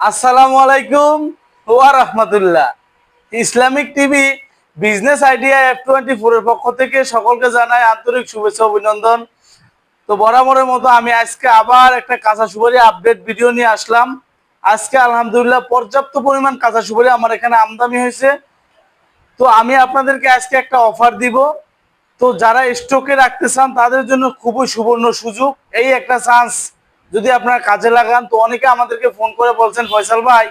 আসসালামু আলাইকুম ওয়া রাহমাতুল্লাহ। Islamic TV business idea F twenty ফোরের পক্ষ থেকে সকলকে জানাই আন্তরিক শুভেচ্ছা, অভিনন্দন। তো বরাবরের মতো আমি আজকে আবার একটা কাঁচা সুপারি আপডেট ভিডিও নিয়ে আসলাম। আজকে আলহামদুলিল্লাহ পর্যাপ্ত পরিমাণ কাঁচা সুপারি আমার এখানে আমদানি হয়েছে। তো আমি আপনাদেরকে আজকে একটা অফার দিব। তো যারা স্টকে রাখতে চান তাদের জন্য খুবই সুবর্ণ সুযোগ। এই একটা চান্স যদি আপনারা কাজে লাগান, তো অনেকে আমাদেরকে ফোন করে বলছেন, ফয়সাল ভাই,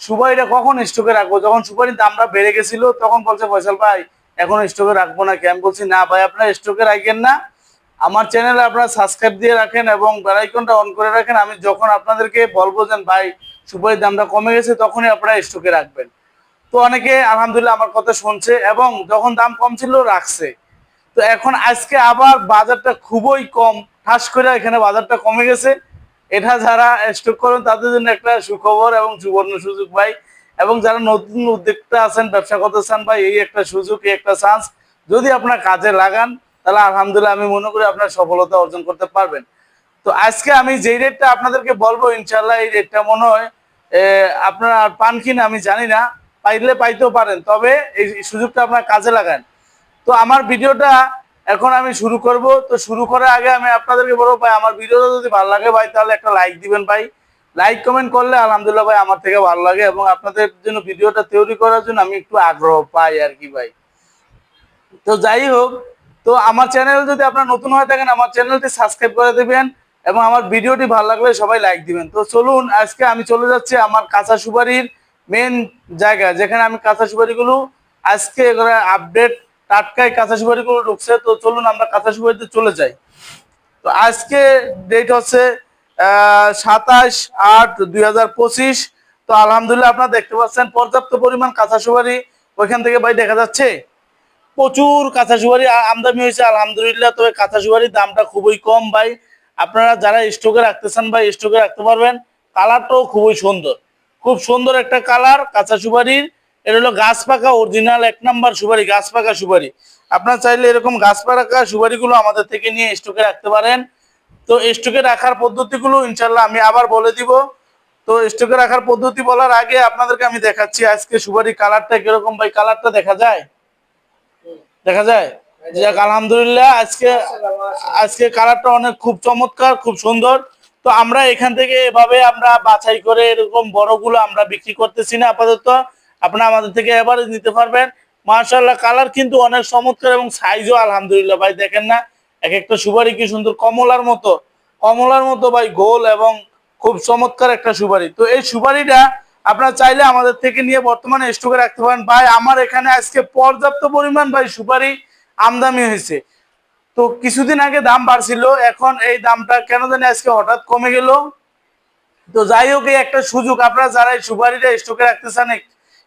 সুপারিটা কখন স্টকে রাখব? যখন সুপারির দামটা বেড়ে গেছিল, তখন বলছে, ফয়সাল ভাই, এখন স্টকে রাখব না কি আমি বলছি, না ভাই, আপনারা স্টকে রাখেন না। আমার চ্যানেলে আপনারা সাবস্ক্রাইব দিয়ে রাখেন এবং বেলাইকনটা অন করে রাখেন। আমি যখন আপনাদেরকে বলব যে, ভাই, সুপারির দামটা কমে গেছে, তখনই আপনারা স্টকে রাখবেন। তো অনেকে, আলহামদুলিল্লাহ, আমার কথা শুনছে এবং যখন দাম কম ছিল, রাখছে। তো এখন আজকে আবার বাজারটা খুবই কম। ঠাস করে এখানে বাজারটা কমে গেছে। এটা যারা স্টক করেন, তাদের জন্য একটা সুখবর এবং সুবর্ণ সুযোগ ভাই। এবং যারা নতুন উদ্যোক্তা আছেন, ব্যবসা করতে চান ভাই, এই একটা সুযোগ, এই একটা চান্স যদি আপনার কাজে লাগান, তাহলে আলহামদুলিল্লাহ আমি মনে করি আপনার সফলতা অর্জন করতে পারবেন। তো আজকে আমি যেই রেটটা আপনাদেরকে বলব ইনশাল্লাহ এই রেটটা মনে হয় আপনারা পান কিনা আমি জানি না। পাইলে পাইতেও পারেন, তবে এই সুযোগটা আপনার কাজে লাগান। তো আমার ভিডিওটা এখন আমি শুরু করব। তো শুরু করার আগে আমি আপনাদেরকে বলব, ভাই, আমার ভিডিওটা যদি ভালো লাগে, ভাই, তাহলে একটা লাইক দিবেন, ভাই। লাইক কমেন্ট করলে আলহামদুলিল্লাহ, ভাই, আমার থেকে ভালো লাগে এবং আপনাদের জন্য ভিডিওটা তৈরি করার জন্য আমি একটু আগ্রহ পাই আর কি, ভাই। তো যাই হোক, তো আমার চ্যানেল যদি আপনার নতুন হয়ে থাকেন, আমার চ্যানেলটি সাবস্ক্রাইব করে দেবেন এবং আমার ভিডিওটি ভালো লাগলে সবাই লাইক দিবেন। তো চলুন, আজকে আমি চলে যাচ্ছি আমার কাঁচা সুপারির মেন জায়গা যেখানে আমি কাঁচা সুপারিগুলো আজকে আপডেট টাটকায় কাঁচা সুপারিগুলো ঢুকছে, তো চলুন আমরা কাঁচা সুপারিতে চলে যাই। তো আজকে ডেট হচ্ছে সাতাশ আট দুই তো আলহামদুলিল্লাহ আপনারা দেখতে পাচ্ছেন, পর্যাপ্ত পরিমাণ কাঁচা সুপারি ওইখান থেকে ভাই দেখা যাচ্ছে। প্রচুর কাঁচা সুপারি আমদানি হয়েছে, আলহামদুলিল্লাহ। তবে কাঁচা সুপারির দামটা খুবই কম ভাই। আপনারা যারা স্টকে রাখতে চান ভাই, স্টকে রাখতে পারবেন। কালারটাও খুবই সুন্দর। খুব সুন্দর একটা কালার কাঁচা সুপারির এটা হলো গাছ পাকা অরিজিনাল এক নাম্বার সুপারি গাছ পাকা সুপারি। আপনারা চাইলে এরকম গাছ পাকা সুপারিগুলো আমাদের থেকে নিয়ে স্টকে রাখতে পারেন। তো স্টকে রাখার পদ্ধতিগুলো ইনশাল্লাহ আমি আবার বলে দিব। তো স্টকে রাখার পদ্ধতি বলার আগে আপনাদেরকে আমি দেখাচ্ছি আজকে সুপারি কালারটা কীরকম ভাই কালারটা দেখা যায়? দেখা যায়? যাক আলহামদুলিল্লাহ আজকে আজকে কালারটা অনেক খুব চমৎকার খুব সুন্দর। তো আমরা এখান থেকে এভাবে আমরা বাছাই করে এরকম বড়গুলো আমরা বিক্রি করতেছি না আপাতত। আপনারা আমাদের থেকে এবারে নিতে পারবেন। মার্শাল্লাহ কালার কিন্তু অনেক চমৎকার এবং সাইজও আলহামদুলিল্লাহ ভাই, দেখেন না? এক একটা সুপারি কি সুন্দর, কমলার মতো কমলার মতো ভাই, গোল এবং খুব চমৎকার একটা সুপারি। তো এই সুপারিটা আপনারা চাইলে আমাদের থেকে নিয়ে বর্তমানে স্টকে রাখতে পারেন। ভাই, আমার এখানে আজকে পর্যাপ্ত পরিমাণ ভাই সুপারি আমদানি হয়েছে। তো কিছুদিন আগে দাম বাড়ছিল, এখন এই দামটা কেন জানি আজকে হঠাৎ কমে গেল। তো যাই হোক একটা সুযোগ, আপনারা যারা এই সুপারিটা স্টকে রাখতে চান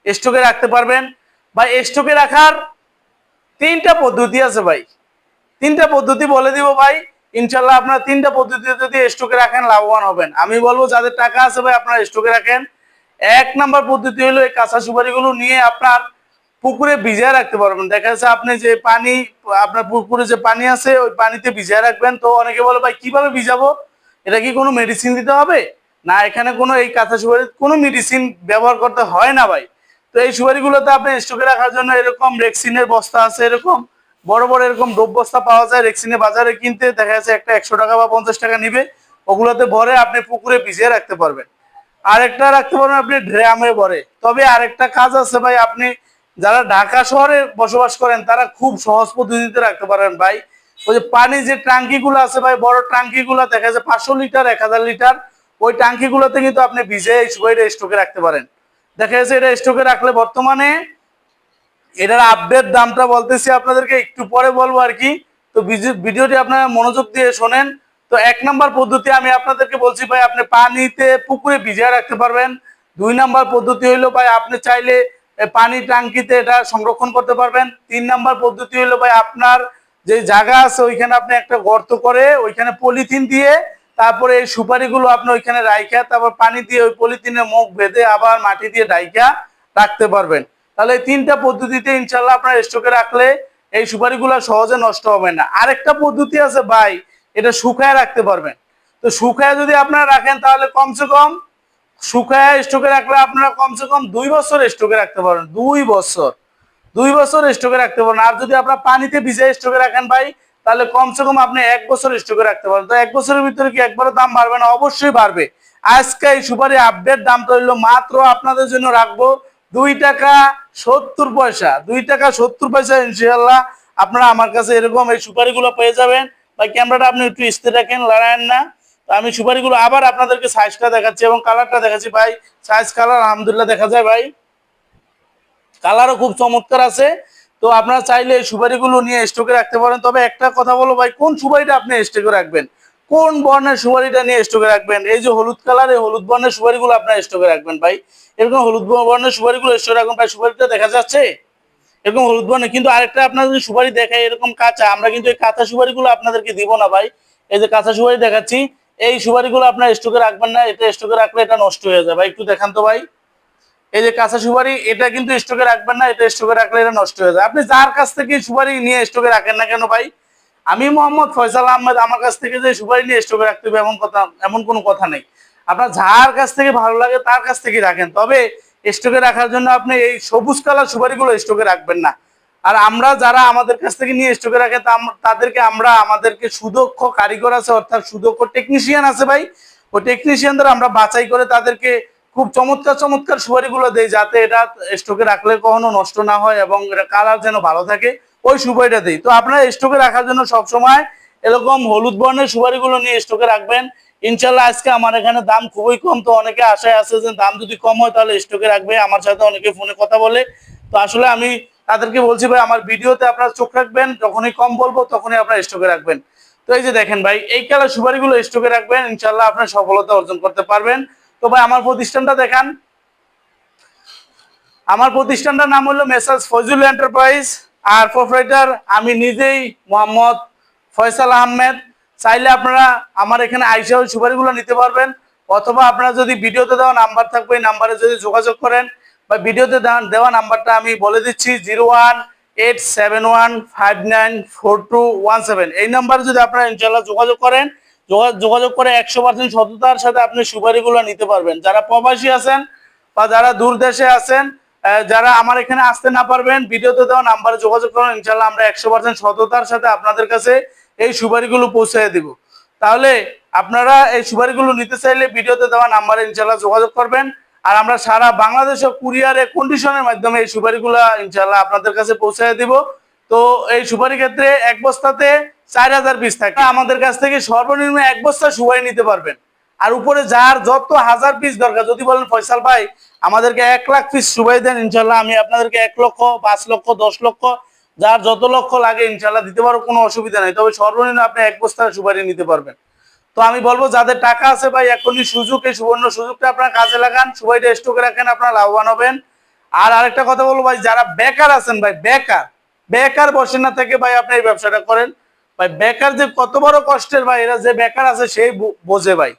স্টকে রাখতে পারবেন। বা স্টকে রাখার তিনটা পদ্ধতি আছে ভাই। তিনটা পদ্ধতি বলে দিব ভাই। ইনশাল্লাহ আপনার তিনটা পদ্ধতিতে যদি স্টকে রাখেন, লাভবান হবেন। আমি বলব, যাদের টাকা আছে ভাই, আপনার স্টকে রাখেন। এক নাম্বার পদ্ধতি হলো এই কাঁচা সুপারিগুলো নিয়ে আপনার পুকুরে ভিজায় রাখতে পারবেন। দেখা যাচ্ছে আপনি যে পানি, আপনার পুকুরে যে পানি আছে, ওই পানিতে ভিজায় রাখবেন। তো অনেকে বলে, ভাই, কীভাবে ভিজাবো? এটা কি কোনো মেডিসিন দিতে হবে? না, এখানে কোনো এই কাঁচা সুপারি কোনো মেডিসিন ব্যবহার করতে হয় না ভাই। তো এই সুপারিগুলোতে আপনি স্টকে রাখার জন্য এরকম রেক্সিনের বস্তা আছে, এরকম বড় বড় এরকম ডোব বস্তা পাওয়া যায়। রেক্সিনে বাজারে কিনতে দেখা যাচ্ছে একটা একশো টাকা বা পঞ্চাশ টাকা নিবে। ওগুলোতে ভরে আপনি পুকুরে ভিজিয়ে রাখতে পারবেন। আরেকটা রাখতে পারবেন আপনি ড্রামে ভরে। তবে আরেকটা কাজ আছে ভাই, আপনি যারা ঢাকা শহরে বসবাস করেন, তারা খুব সহজ পদ্ধতিতে রাখতে পারেন ভাই। ওই যে পানি যে ট্যাঙ্কি গুলো আছে ভাই, বড় ট্যাঙ্কি গুলো দেখা যায় পাঁচশো লিটার, এক হাজার লিটার। ওই ট্যাঙ্কি গুলোতে কিন্তু আপনি ভিজে এই সুপারিটা স্টকে রাখতে পারেন। দেখা যাচ্ছে এটা স্টকে রাখলে বর্তমানে এটার আপডেট দামটা বলতেছি আপনাদেরকে, একটু পরে বলব আর কি। তো ভিডিওটি আপনারা মনোযোগ দিয়ে শোনেন। তো এক নাম্বার পদ্ধতি আমি আপনাদেরকে বলছি ভাই, আপনি পানিতে পুকুরে ভিজিয়ে রাখতে পারবেন। দুই নাম্বার পদ্ধতি হইল ভাই, আপনি চাইলে পানি ট্যাঙ্কিতে এটা সংরক্ষণ করতে পারবেন। তিন নাম্বার পদ্ধতি হইল ভাই, আপনার যে জায়গা আছে, ওইখানে আপনি একটা গর্ত করে ওইখানে পলিথিন দিয়ে তারপরে এই সুপারিগুলো আপনি ওইখানে রাইখা, তারপর পানি দিয়ে ওই পলিথিনের মুখ বেঁধে আবার মাটি দিয়ে ডাইকা রাখতে পারবেন। তাহলে এই তিনটা পদ্ধতিতে ইনশাল্লাহ আপনার স্টকে রাখলে এই সুপারিগুলো সহজে নষ্ট হবে না। আরেকটা পদ্ধতি আছে ভাই, এটা শুকায় রাখতে পারবেন। তো শুকায় যদি আপনারা রাখেন তাহলে কমসে কম শুকায় স্টকে রাখলে আপনারা কমসে কম দুই বছর স্টকে রাখতে পারবেন, দুই বছর। দুই বছর স্টকে রাখতে পারবেন। আর যদি আপনার পানিতে ভিজে স্টকে রাখেন ভাই তাহলে কমসে কম আপনি এক বছর স্টকে রাখতে পারেন। তো এক বছরের ভিতরে কি একবারও দাম বাড়বে না? অবশ্যই বাড়বে। আজকে এই সুপারি আপডেট দামটা হইল মাত্র আপনাদের জন্য রাখব দুই টাকা সত্তর পয়সা। দুই টাকা সত্তর পয়সা ইনশাল্লাহ আপনারা আমার কাছে এরকম এই সুপারিগুলো পেয়ে যাবেন। ভাই ক্যামেরাটা আপনি একটু স্থির রাখেন, লড়ায়েন না। তো আমি সুপারিগুলো আবার আপনাদেরকে সাইজটা দেখাচ্ছি এবং কালারটা দেখাচ্ছি ভাই। সাইজ কালার আলহামদুলিল্লাহ দেখা যায় ভাই। কালারও খুব চমৎকার আছে। তো আপনারা চাইলে এই সুপারিগুলো নিয়ে স্টকে রাখতে পারেন। তবে একটা কথা বলো ভাই, কোন সুপারিটা আপনি স্টকে রাখবেন? কোন বর্ণের সুপারিটা নিয়ে স্টকে রাখবেন? এই যে হলুদ কালার এই হলুদ বর্ণের সুপারিগুলো আপনার স্টকে রাখবেন ভাই। এরকম হলুদ বর্ণের সুপারিগুলো স্টকে রাখবেন ভাই, সুপারিটা দেখা যাচ্ছে? এরকম হলুদ বর্ণের কিন্তু আরেকটা আপনাদের যদি সুপারি দেখায়, এরকম কাঁচা, আমরা কিন্তু এই কাঁচা সুপারিগুলো আপনাদেরকে দিব না ভাই। এই যে কাঁচা সুপারি দেখাচ্ছি, এই সুপারিগুলো আপনার স্টকে রাখবেন না, এটা স্টকে রাখলে এটা নষ্ট হয়ে যায়। ভাই, একটু দেখান তো ভাই। এই যে কাঁচা সুপারি, এটা কিন্তু স্টকে রাখবেন না, এটা স্টকে রাখলে এটা নষ্ট হয়ে যায়। আপনি যার কাছ থেকে সুপারি নিয়ে স্টকে রাখেন না কেন ভাই? আমি মোহাম্মদ ফয়সাল আহমেদ, আমার কাছ থেকে যে সুপারি নিয়ে স্টকে রাখতে হবে এমন কথা, এমন কোনো কথা নেই। আপনার যার কাছ থেকে ভালো লাগে তার কাছ থেকে রাখেন। তবে স্টকে রাখার জন্য আপনি এই সবুজ কালার সুপারিগুলো স্টকে রাখবেন না। আর আমরা যারা আমাদের কাছ থেকে নিয়ে স্টকে রাখে তাদেরকে আমরা, আমাদেরকে সুদক্ষ কারিগর আছে, অর্থাৎ সুদক্ষ টেকনিশিয়ান আছে ভাই। ওই টেকনিশিয়ানদের আমরা বাছাই করে তাদেরকে খুব চমৎকার চমৎকার সুপারিগুলো দেই যাতে এটা স্টকে রাখলে কখনো নষ্ট না হয় এবং এটা কালার যেন ভালো থাকে, ওই সুপারিটা দিই। তো আপনারা স্টকে রাখার জন্য সবসময় এরকম হলুদ বর্ণের সুপারিগুলো নিয়ে স্টকে রাখবেন। ইনশাল্লাহ আজকে আমার এখানে দাম খুবই কম, তো অনেকে আশায় আছে যে দাম যদি কম হয় তাহলে স্টকে রাখবে। আমার সাথে অনেকে ফোনে কথা বলে। তো আসলে আমি তাদেরকে বলছি ভাই, আমার ভিডিওতে আপনারা চোখ রাখবেন, যখনই কম বলব তখনই আপনারা স্টকে রাখবেন। তো এই যে দেখেন ভাই, এই কালার সুপারিগুলো স্টকে রাখবেন ইনশাল্লাহ আপনার সফলতা অর্জন করতে পারবেন। তো ভাই, আমার প্রতিষ্ঠানটা দেখান। আমার প্রতিষ্ঠানটার নাম হলো মেসার্স ফজুল এন্টারপ্রাইজ। আর প্রোপ্রাইটার আমি নিজেই মোহাম্মদ ফয়সাল আহমেদ। চাইলে আপনারা আমার এখানে আইসা সুপারিগুলো নিতে পারবেন। অথবা আপনারা যদি ভিডিওতে দেওয়া নাম্বার থাকবে, এই নাম্বারে যদি যোগাযোগ করেন, বা ভিডিওতে দেওয়া- নাম্বারটা আমি বলে দিচ্ছি, zero one eight seven one five nine four two one seven. এই নাম্বারে যদি আপনারা ইনশাল্লাহ যোগাযোগ করেন যোগাযোগ করে একশো পার্সেন্ট সততার সাথে আপনি সুপারিগুলো নিতে পারবেন। যারা প্রবাসী আছেন বা যারা দূর দেশে আছেন যারা আমার এখানে আসতে না পারবেন, ভিডিওতে দেওয়া নাম্বারে যোগাযোগ করুন ইনশাল্লাহ আমরা একশো পার্সেন্ট সততার সাথে আপনাদের কাছে এই সুপারিগুলো পৌঁছে দিব। তাহলে আপনারা এই সুপারিগুলো নিতে চাইলে ভিডিওতে দেওয়া নাম্বারে ইনশাল্লাহ যোগাযোগ করবেন। আর আমরা সারা বাংলাদেশে কুরিয়ারে কন্ডিশনের মাধ্যমে এই সুপারিগুলো ইনশাল্লাহ আপনাদের কাছে পৌঁছে দিব। তো এই সুপারি ক্ষেত্রে এক বস্তাতে চার হাজার পিস থাকে। আমাদের কাছ থেকে সর্বনিম্ন এক বস্তা সুপারি নিতে পারবেন। আর উপরে যার যত হাজার পিস দরকার, যদি বলেন ফয়সাল ভাই, আমাদেরকে এক লাখ পিস সুপারি দেন ইনশাল্লাহ আমি আপনাদেরকে এক লক্ষ, পাঁচ লক্ষ, দশ লক্ষ, যার যত লক্ষ লাগে ইনশাল্লাহ দিতে পারো কোনো অসুবিধা নেই। তবে সর্বনিম্ন আপনি এক বস্তা সুপারি নিতে পারবেন। তো আমি বলব, যাদের টাকা আছে ভাই, এখনই সুযোগ, এই সুবর্ণ সুযোগটা আপনার কাজে লাগান, সুপারিটা স্টকে রাখেন, আপনারা লাভবান হবেন। আর আরেকটা কথা বলব ভাই, যারা বেকার আছেন ভাই, বেকার বেকার বসে না থেকে ভাই, আপনি এই ব্যবসাটা করেন। ভাই, বেকার যে কত বড় কষ্টের ভাই, এরা যে বেকার আছে সেই বোঝে ভাই।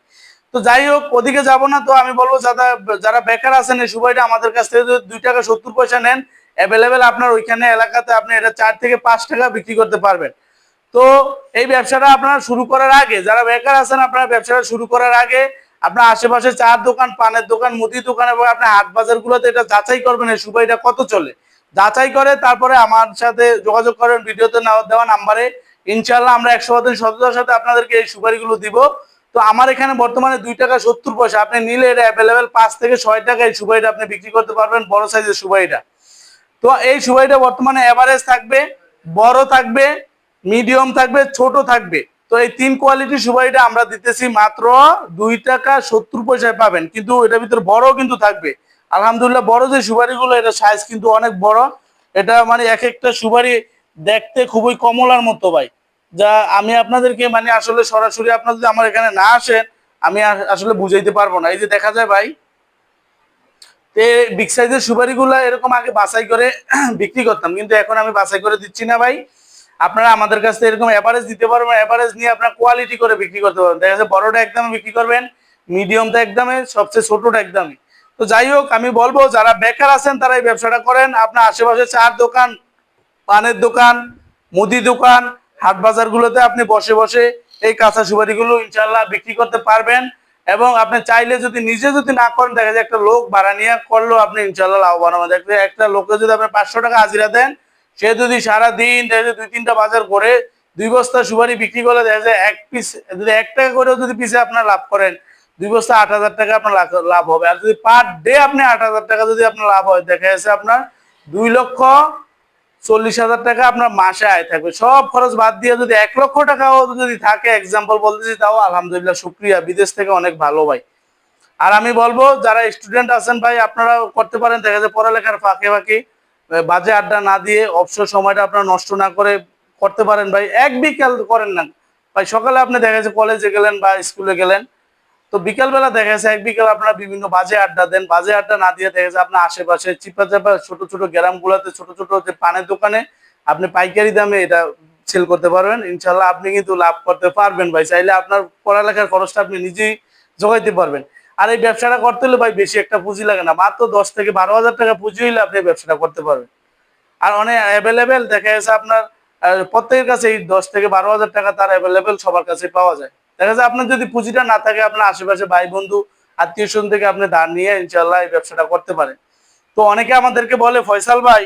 তো যাই হোক, ওদিকে যাব না, তো আমি বলব যারা যারা বেকার আছেন এই সুবাইটা আমাদের কাছ থেকে দুই টাকা সত্তর পয়সা নেন অ্যাভেলেবেল আপনার ওইখানে এলাকাতে আপনি এটা চার থেকে পাঁচ টাকা বিক্রি করতে পারবেন। তো এই ব্যবসাটা আপনারা শুরু করার আগে, যারা বেকার আছেন আপনারা ব্যবসাটা শুরু করার আগে, আপনার আশেপাশে চার দোকান, পানের দোকান মুদি দোকান এবং আপনার হাট বাজারগুলোতে এটা যাচাই করবেন, এই সুবাইটা কত চলে। যাচাই করে, তারপরে আমার সাথে যোগাযোগ করেন, ভিডিওতে দেওয়া নাম্বারে। ইনশাল্লাহ আমরা একশো দিন সততার সাথে আপনাদেরকে এই সুপারিগুলো দিব। তো আমার এখানে বর্তমানে দুই টাকা সত্তর পয়সা। আপনি নিলে এটা অ্যাভেলেবেল পাঁচ থেকে ছয় টাকা এই সুপারিটা আপনি বিক্রি করতে পারবেন, বড় সাইজের সুপারিটা। তো এই সুপারিটা বর্তমানে এভারেজ থাকবে, বড় থাকবে মিডিয়াম থাকবে, ছোট থাকবে। তো এই তিন কোয়ালিটির সুপারিটা আমরা দিতেছি মাত্র দুই টাকা সত্তর পয়সায় পাবেন। কিন্তু এটার ভিতরে বড় কিন্তু থাকবে। আলহামদুলিল্লাহ বড় যে সুপারিগুলো, এটা সাইজ কিন্তু অনেক বড়। এটা মানে এক একটা সুপারি দেখতে খুবই কমলার মতো ভাই। যা আমি আপনাদেরকে মানে আসলে সরাসরি আপনারা যদি আমার এখানে না আসেন, আমি আসলে বুঝাইতে পারব না। এই যে দেখা যায় ভাই, তে বিগ সাইজের সুপারিগুলো এরকম আগে বাছাই করে বিক্রি করতাম। কিন্তু এখন আমি বাছাই করে দিচ্ছি না ভাই। আপনারা আমাদের কাছ এরকম অ্যাভারেজ দিতে পারবেন অ্যাভারেজ নিয়ে আপনার কোয়ালিটি করে বিক্রি করতে পারবেন। দেখা যাচ্ছে বড়টা একদমে বিক্রি করবেন মিডিয়ামটা একদমে সবচেয়ে ছোটটা একদমই। তো যাই হোক, আমি বলব, যারা বেকার আছেন, তারা এই ব্যবসাটা করেন। আপনার আশেপাশে চার দোকান, পানের দোকান, মুদি দোকান, হাট বাজারগুলোতে আপনি বসে বসে এই কাঁচা সুপারিগুলো ইনশাল্লাহ বিক্রি করতে পারবেন। এবং আপনি চাইলে যদি নিজে যদি না করেন, দেখা যায় একটা লোক ভাড়া নিয়ে করলেও আপনি ইনশাল্লাহ লাভবান হবেন। দেখবে একটা লোকে যদি আপনি পাঁচশো টাকা হাজিরা দেন, সে যদি সারা দিন দেখা যায় দুই তিনটা বাজার করে দুই বস্তা সুপারি বিক্রি করলে দেখা যায় এক পিস যদি এক টাকা করেও যদি পিসে আপনার লাভ করেন দুই বস্তা আট হাজার টাকা আপনার লাভ- হবে। আর যদি পার ডে আপনি আট হাজার টাকা যদি আপনার লাভ হয়, দেখা যাচ্ছে আপনার দুই লক্ষ চল্লিশ হাজার টাকা আপনার মাসে আয় থাকবে। সব খরচ বাদ দিয়ে যদি এক লক্ষ টাকাও যদি থাকে এক্সাম্পল বলতেছি, তাও আলহামদুলিল্লাহ শুক্রিয়া। বিদেশ থেকে অনেক ভালো ভাই। আর আমি বলব, যারা স্টুডেন্ট আছেন ভাই, আপনারা করতে পারেন। দেখা যায় পড়ালেখার ফাঁকে ফাঁকে বাজে আড্ডা না দিয়ে অবসর সময়টা আপনারা নষ্ট না করে করতে পারেন ভাই। এক বিকাল করেন না। ভাই, সকালে আপনি দেখা যাচ্ছে কলেজে গেলেন বা স্কুলে গেলেন তো বিকালবেলা দেখা যাচ্ছে, এক বিকাল আপনারা বিভিন্ন বাজে আড্ডা দেন, বাজে আড্ডা না দিয়ে দেখা যাচ্ছে আপনার আশেপাশে চিপা চাপা ছোট ছোট গ্রামগুলোতে, ছোট ছোট যে পানের দোকানে আপনি পাইকারি দামে এটা সেল করতে পারবেন। ইনশাল্লাহ আপনি কিন্তু লাভ করতে পারবেন ভাই। চাইলে আপনার পড়ালেখার খরচটা আপনি নিজেই জোগাইতে পারবেন। আর এই ব্যবসাটা করতে হলে ভাই বেশি একটা পুঁজি লাগে না। মাত্র দশ থেকে বারো হাজার টাকা পুঁজি হইলে আপনি ব্যবসাটা করতে পারবেন। আর অনেক অ্যাভেলেবেল দেখা যাচ্ছে আপনার প্রত্যেকের কাছে এই দশ থেকে বারো হাজার টাকা তার অ্যাভেলেবেল সবার কাছে পাওয়া যায়। দেখা যায় আপনার যদি পুঁজিটা না থাকে, আপনার আশেপাশে ভাই, বন্ধু, আত্মীয় স্বজন থেকে আপনি ধার নিয়ে ইনশাল্লাহ এই ব্যবসাটা করতে পারেন। তো অনেকে আমাদেরকে বলে, ফয়সাল ভাই,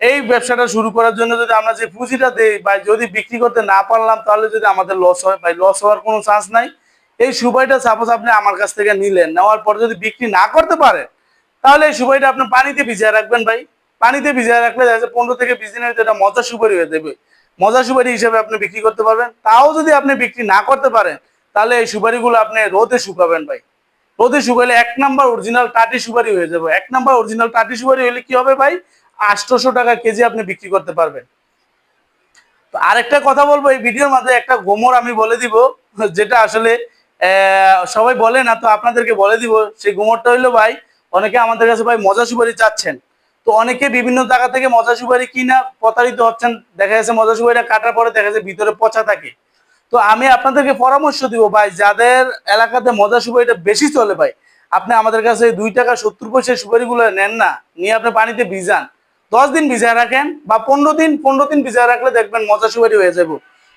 এই ব্যবসাটা শুরু করার জন্য যদি আমরা যে পুঁজিটা দেই বা যদি বিক্রি করতে না পারলাম, তাহলে যদি আমাদের লস হয়, ভাই লস হওয়ার কোনো চান্স নাই। এই সুবাইটা সাপোজ আপনি আমার কাছ থেকে নিলেন, নেওয়ার পর যদি বিক্রি না করতে পারেন তাহলে এই সুবাইটা আপনি পানিতে ভিজিয়ে রাখবেন, ভাই। পানিতে ভিজিয়ে রাখলে দেখা যাচ্ছে পনেরো থেকে বিশ দিনের মজা সুপারি হয়ে দেবে মজা সুপারি হিসেবে আপনি বিক্রি করতে পারবেন। তাও যদি আপনি বিক্রি না করতে পারেন, তাহলে এই সুপারিগুলো আপনি রোদে শুকাবেন ভাই। রোদে শুকাইলে এক নাম্বার অরিজিনাল টাটি সুপারি হয়ে যাবে। এক নাম্বার অরিজিনাল টাটি সুপারি হলে কি হবে ভাই? আটশোশো টাকা কেজি আপনি বিক্রি করতে পারবেন। তো আরেকটা কথা বলব, এই ভিডিওর মাঝে একটা গোমর আমি বলে দিব, যেটা আসলে সবাই বলে না, তো আপনাদেরকে বলে দিব, সেই গোমরটা হইল ভাই, অনেকে আমাদের কাছে ভাই মজা সুপারি চাচ্ছেন। তো অনেকে বিভিন্ন জায়গা থেকে মজা সুপারি কিনা প্রতারিত হচ্ছেন। দেখা যাচ্ছে মজা সুপারিটা কাটার পরে দেখা যাচ্ছে ভিতরে পচা থাকে। তো আমি আপনাদেরকে পরামর্শ দিব ভাই, যাদের এলাকাতে মজা সুপারিটা বেশি চলে ভাই, আপনি আমাদের কাছে দুই টাকা সত্তর পয়সা সুপারিগুলো নেন না, নিয়ে আপনি পানিতে ভিজান। দশ দিন ভিজায় রাখেন বা পনেরো দিন পনেরো দিন ভিজায় রাখলে দেখবেন মজা সুপারি হয়ে যাব।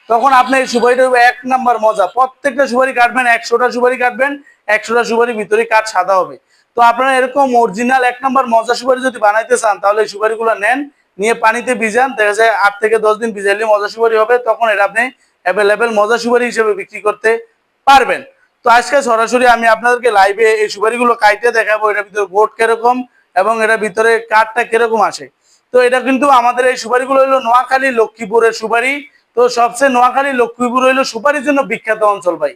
তখন আপনি এই সুপারিটা এক নাম্বার মজা, প্রত্যেকটা সুপারি কাটবেন, একশোটা সুপারি কাটবেন, একশোটা সুপারির ভিতরে কাঠ সাদা হবে। তো আপনারা এরকম অরিজিনাল এক নম্বর মজা সুপারি যদি বানাইতে চান, তাহলে এই সুপারিগুলো নেন, নিয়ে পানিতে ভিজান, দেখা যায় আট থেকে দশ দিন ভিজাইলে মজা সুপারি হবে, তখন এটা আপনি অ্যাভেলেবেল মজা সুপারি হিসেবে বিক্রি করতে পারবেন। তো আজকে সরাসরি আমি আপনাদেরকে লাইভে এই সুপারিগুলো কাইটে দেখাবো, এটার ভিতরে বোর্ড কীরকম এবং এটার ভিতরে কাঠটা কীরকম আসে তো এটা কিন্তু আমাদের এই সুপারিগুলো হলো নোয়াখালী লক্ষ্মীপুরের সুপারি। তো সবচেয়ে নোয়াখালী লক্ষ্মীপুর হইল সুপারির জন্য বিখ্যাত অঞ্চল ভাই।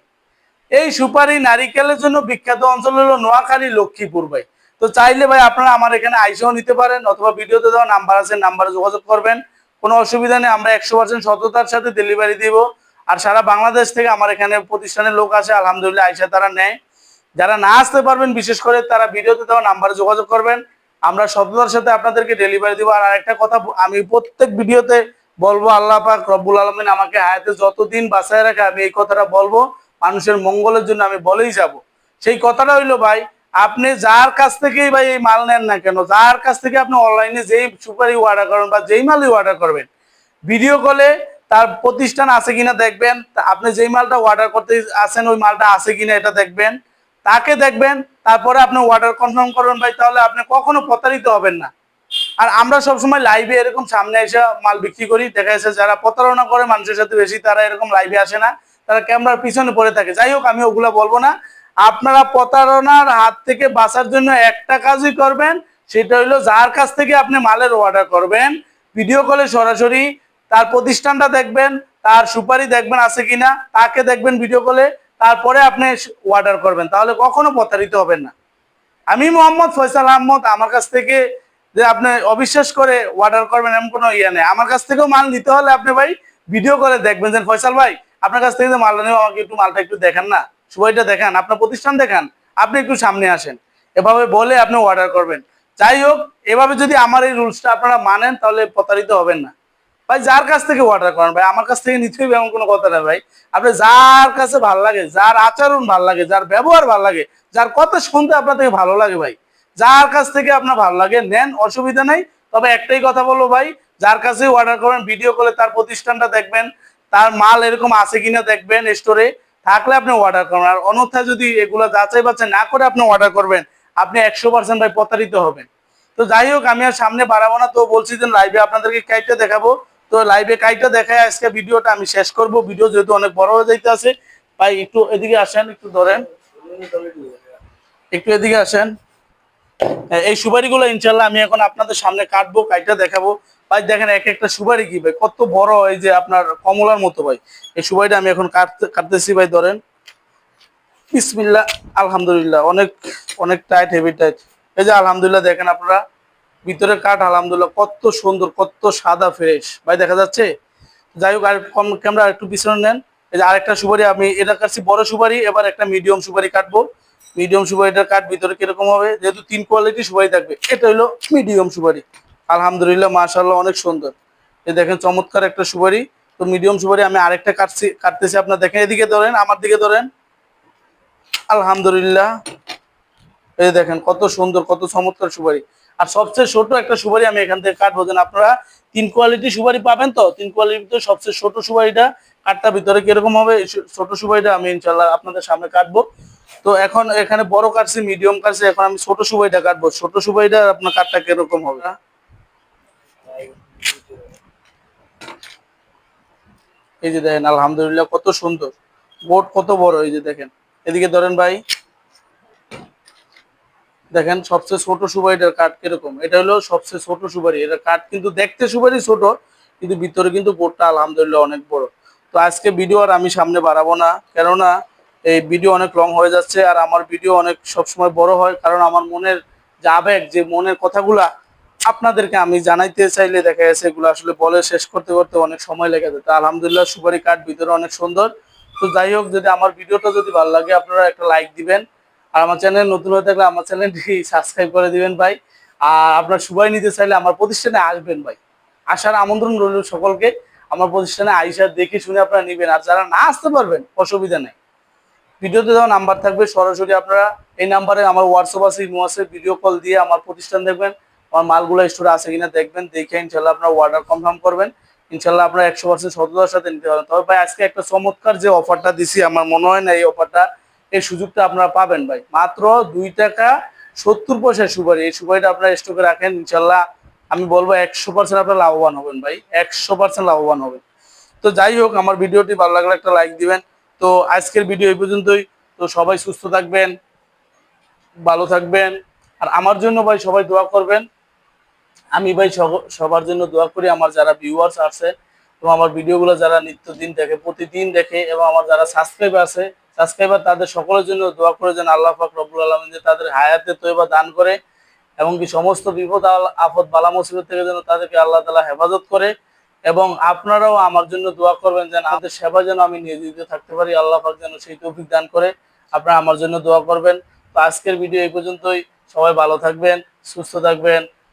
এই সুপারি নারিকেলের জন্য বিখ্যাত অঞ্চল হলো নোয়াখালী লক্ষ্মীপুর ভাই। তো চাইলে ভাই আপনারা আমার এখানে আইসেও নিতে পারেন অথবা ভিডিওতে দেওয়া নাম্বার আছে নাম্বারে যোগাযোগ করবেন। কোনো অসুবিধা নেই, আমরা একশো পার্সেন্ট সততার সাথে ডেলিভারি দিব। আর সারা বাংলাদেশ থেকে আমার এখানে প্রতিষ্ঠানের লোক আছে আলহামদুলিল্লাহ, আইসা তারা নেয়। যারা না আসতে পারবেন, বিশেষ করে তারা ভিডিওতে দেওয়া নাম্বারে যোগাযোগ করবেন। আমরা সততার সাথে আপনাদেরকে ডেলিভারি দিব। আর আরেকটা কথা, আমি প্রত্যেক ভিডিওতে বলব, আল্লাহ পাক রব্বুল আলমিন আমাকে হায়াতে যতদিন বাঁচায় রাখে, আমি এই কথাটা বলব। মানুষের মঙ্গলের জন্য আমি বলেই যাব। সেই কথাটা হইল, ভাই, আপনি যার কাছ থেকেই ভাই এই মাল নেন না কেন, যার কাছ থেকে আপনি অনলাইনে যেই সুপারি অর্ডার করবেন বা যেই মালই অর্ডার করবেন ভিডিও কলে তার প্রতিষ্ঠান আছে কিনা দেখবেন আপনি যেই মালটা অর্ডার করতে আসেন ওই মালটা আছে কিনা এটা দেখবেন, তাকে দেখবেন, তারপরে আপনি অর্ডার কনফার্ম করবেন, ভাই, তাহলে আপনি কখনো প্রতারিত হবেন না। আর আমরা সবসময় লাইভে এরকম সামনে এসে মাল বিক্রি করি, দেখা যাচ্ছে যারা প্রতারণা করে মানুষের সাথে বেশি, তারা এরকম লাইভে আসে না। তারা ক্যামেরার পিছনে পড়ে থাকে। যাই হোক, আমি ওগুলা বলব না। আপনারা প্রতারণার হাত থেকে বাঁচার জন্য একটা কাজই করবেন, সেটা হলো যার কাছ থেকে আপনি মালের অর্ডার করবেন ভিডিও কলে সরাসরি তার প্রতিষ্ঠানটা দেখবেন, তার সুপারি দেখবেন আছে কিনা, তাকে দেখবেন ভিডিও কলে তারপরে আপনি অর্ডার করবেন। তাহলে কখনো প্রতারিত হবেন না। আমি মোহাম্মদ ফয়সাল আহমদ, আমার কাছ থেকে যে আপনি অবিশ্বাস করে অর্ডার করবেন, এমন কোনো ইয়ে নেই। আমার কাছ থেকেও মাল নিতে হলে আপনি ভাই ভিডিও করে দেখবেন। যে ফয়সাল ভাই আপনার কাছ থেকে মালটা নেব, আমাকে একটু মালটা একটু দেখান না? সবাইটা দেখান, আপনার প্রতিষ্ঠান দেখান, আপনি একটু সামনে আসেন। এভাবে বলে আপনি অর্ডার করবেন। যাই হোক, এভাবে যদি আমার এই রুলসটা আপনারা মানেন, তাহলে প্রতারিত হবেন না। ভাই, যার কাছ থেকে অর্ডার করেন, ভাই, আমার কাছ থেকে নিতে হবে, এমন কোনো কথা না, ভাই। আপনি যার কাছে ভালো লাগে, যার আচরণ ভালো লাগে, যার ব্যবহার ভালো লাগে, যার কথা শুনতে আপনার থেকে ভালো লাগে, ভাই, যার কাছ থেকে আপনার ভালো লাগে, নেন, অসুবিধা নেই। তবে একটাই কথা বলব, ভাই, যার কাছে অর্ডার করবেন ভিডিও কলে তার প্রতিষ্ঠানটা দেখবেন তার মাল এরকম আছে কিনা দেখবেন স্টোরে থাকলে আপনি অর্ডার করবেন। আর অন্যথায় যদি এগুলো যাচাই বাছাই না করে আপনি অর্ডার করবেন, আপনি একশো পার্সেন্ট ভাই প্রতারিত হবেন। তো যাই হোক, আমি আর সামনে বাড়াবো না। তো বলছি যে লাইভে আপনাদেরকে কাইটটা দেখাবো। তো লাইভে কাইটটা দেখায় আজকে ভিডিওটা আমি শেষ করব। ভিডিও যেহেতু অনেক বড় হয়ে যাইতে আছে ভাই একটু এদিকে আসেন, একটু ধরেন। একটু এদিকে আসেন। এই সুপারিগুলো ইনশাল্লাহ আমি এখন আপনাদের সামনে কাটবো কাইটা দেখাবো। ভাই, দেখেন এক একটা সুপারি কি ভাই? কত বড় এই যে আপনার কমলার মতো ভাই। এই সুপারিটা আমি এখন কাটতে, কাটতেছি ভাই, ধরেন। বিসমিল্লাহ, আলহামদুলিল্লাহ, অনেক অনেক টাইট হেভি টাইট এই যে আলহামদুলিল্লাহ দেখেন আপনারা, ভিতরে কাঠ, আলহামদুলিল্লাহ, কত সুন্দর, কত সাদা ফ্রেশ ভাই, দেখা যাচ্ছে? যাই হোক, আর কম ক্যামেরা একটু পিছনে নেন। এই যে আরেকটা সুপারি আমি, এটা কাটছি বড় সুপারি, এবার একটা মিডিয়াম সুপারি কাটবো। মিডিয়াম সুপারিটার কাঠ ভিতরে কীরকম হবে? যেহেতু তিন কোয়ালিটি সুপারি থাকবে, এটা হলো মিডিয়াম সুপারি। আলহামদুলিল্লাহ মাশাল্লাহ অনেক সুন্দর। এই দেখেন চমৎকার একটা সুপারি। তো মিডিয়াম সুপারি আমি আরেকটা কাটছি, কাটতেছি আপনার দেখেন, এদিকে ধরেন, আমার দিকে ধরেন। আলহামদুলিল্লাহ। এই দেখেন, কত সুন্দর, কত চমৎকার সুপারি। আর সবচেয়ে ছোট একটা সুপারি আমি এখান থেকে কাটবো। যেন আপনারা তিন কোয়ালিটি সুপারি পাবেন তো? তিন কোয়ালিটিতে সবচেয়ে ছোট সুপারিটা কাঠটা ভিতরে কীরকম হবে? ছোট সুপারিটা আমি ইনশাল্লাহ আপনাদের সামনে কাটবো। তো এখন এখানে বড় কাটছি মিডিয়াম কাটছি, এখন আমি ছোট সুপারিটা কাটবো। ছোট সুপারিটা আপনার কাঠটা কীরকম হবে? এই যে দেখেন, আলহামদুলিল্লাহ কত সুন্দর। বোর্ড কত বড়, এই যে দেখেন। এদিকে ধরেন ভাই, দেখেন সবচেয়ে ছোট সুপারিটার কাঠ কীরকম? এটা হলো সবচেয়ে ছোট সুপারি। এটা কাঠ কিন্তু দেখতে সুপারি ছোট, কিন্তু ভিতরে কিন্তু বোর্ডটা আলহামদুলিল্লাহ অনেক বড়। তো আজকে ভিডিও আর আমি সামনে বাড়াবো না, কেননা এই ভিডিও অনেক লং হয়ে যাচ্ছে আর আমার ভিডিও অনেক সবসময় বড় হয়, কারণ আমার মনের যে আবেগ, যে মনের কথাগুলা আপনাদেরকে আমি জানাইতে চাইলে দেখা গেছে এগুলো আসলে বলে শেষ করতে করতে অনেক সময় লেগে যেত আলহামদুলিল্লাহ সুপারি কাঠ ভিতরে অনেক সুন্দর। তো যাই হোক, যদি আমার ভিডিওটা যদি ভালো লাগে, আপনারা একটা লাইক দিবেন। আর আমার চ্যানেল নতুন হয়ে থাকলে আমার চ্যানেলটি সাবস্ক্রাইব করে দিবেন ভাই। আর আপনার সুবাই নিতে চাইলে আমার প্রতিষ্ঠানে আসবেন ভাই। আসার আমন্ত্রণ রইল সকলকে। আমার প্রতিষ্ঠানে আইসা দেখে শুনে আপনারা নেবেন। আর যারা না আসতে পারবেন, অসুবিধা নেই। ভিডিওতে দেওয়া নাম্বার থাকবে। সরাসরি আপনারা এই নাম্বারে আমার হোয়াটসঅ্যাপ আছে ইমো আছে। ভিডিও কল দিয়ে আমার প্রতিষ্ঠান দেখবেন। আমার মালগুলো স্টোরে আছে কিনা দেখবেন, দেখে ইনশাল্লাহ আপনার অর্ডার কনফার্ম করবেন। ইনশাল্লাহ আপনার একশো পার্সেন্ট সততার সাথে নিতে পারবেন। তবে ভাই, আজকে একটা চমৎকার যে অফারটা দিছি, আমার মনে হয় না এই অফারটা এই সুযোগটা আপনারা পাবেন ভাই। মাত্র দুই টাকা সত্তর পয়সার সুপারি। এই সুপারিটা আপনারা স্টকে রাখেন, ইনশাল্লাহ আমি বলব একশো পার্সেন্ট আপনারা লাভবান হবেন ভাই। একশো পার্সেন্ট লাভবান হবেন। তো যাই হোক, আমার ভিডিওটি ভালো লাগলে একটা লাইক দিবেন। তো আজকের ভিডিও এই পর্যন্তই। তো সবাই সুস্থ থাকবেন, ভালো থাকবেন। আর আমার জন্য ভাই সবাই দোয়া করবেন। আমি ভাই সব- সবার জন্য দোয়া করি, আমার যারা ভিউয়ার্স আছে এবং আমার ভিডিওগুলো যারা নিত্যদিন দেখে, প্রতিদিন দেখে এবং আমার যারা সাবস্ক্রাইবার আছে সাবস্ক্রাইবার তাদের সকলের জন্য দোয়া করে যেন আল্লাহ পাক রব্বুল আলমিন যে তাদের হায়াতে তৈবা দান করে এবং কি সমস্ত বিপদ আপদ বালা মুসিবত থেকে যেন তাদেরকে আল্লাহ তালা হেফাজত করে এবং আপনারাও আমার জন্য দোয়া করবেন যেন আমাদের সেবা যেন আমি নিয়োজিত থাকতে পারি, আল্লাহ পাক যেন সেই তৌফিক দান করে আপনারা আমার জন্য দোয়া করবেন। তো আজকের ভিডিও এই পর্যন্তই। সবাই ভালো থাকবেন, সুস্থ থাকবেন।